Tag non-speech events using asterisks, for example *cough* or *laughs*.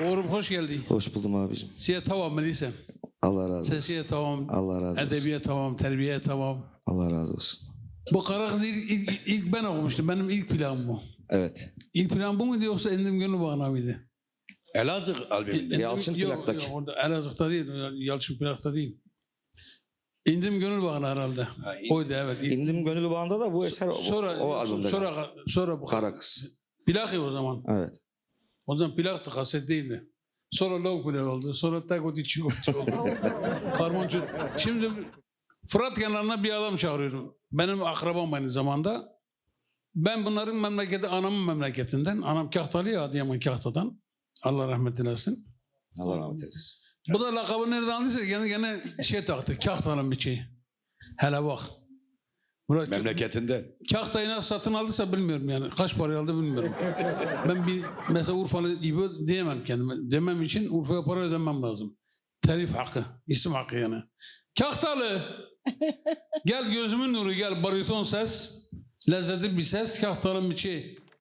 Oğlum hoş geldin. Hoş buldum abicim. Siye tamam Melisa. Allah razı olsun. Sesiye tamam. Allah razı olsun. Edebiye tamam. Terbiye tamam. Allah razı olsun. Bu Kara Kızı ilk, ilk, ilk ben okumuştum. Benim ilk planım bu. Evet. İlk plan bu muydu yoksa Endim Gönül Bağına mıydı? Elazığ albümünde. Yalçın yok, Plak'taki. Yok, orada Elazığ'da değil. Yalçın Plak'ta değil. İndim Gönül Bağına herhalde. Ha, Oydu evet. İlk- İndim Gönül Bağı'nda da bu eser o, sonra, o albümde. sonra, sonra bu. Kara Kız. Plak o zaman. Evet. O zaman plaktı, kaset değildi. Sonra play oldu. Sonra o diçi oldu. *laughs* Şimdi Fırat kenarına bir adam çağırıyorum. Benim akrabam aynı zamanda. Ben bunların memleketi, anamın memleketinden. Anam Kahtalı ya, Adıyaman Kahta'dan. Allah rahmet eylesin. Allah rahmet eylesin. Bu da lakabı nereden aldıysa gene, gene şey taktı. Kahtalı'nın bir şey. Hele bak. Murat, Memleketinde. Kahtayı satın aldıysa bilmiyorum yani. Kaç para aldı bilmiyorum. ben bir mesela Urfalı gibi diyemem kendime. Demem için Urfa'ya para ödemem lazım. Telif hakkı, isim hakkı yani. Kahtalı! *laughs* gel gözümün nuru gel bariton ses. Lezzetli bir ses. Kahtalı bir şey.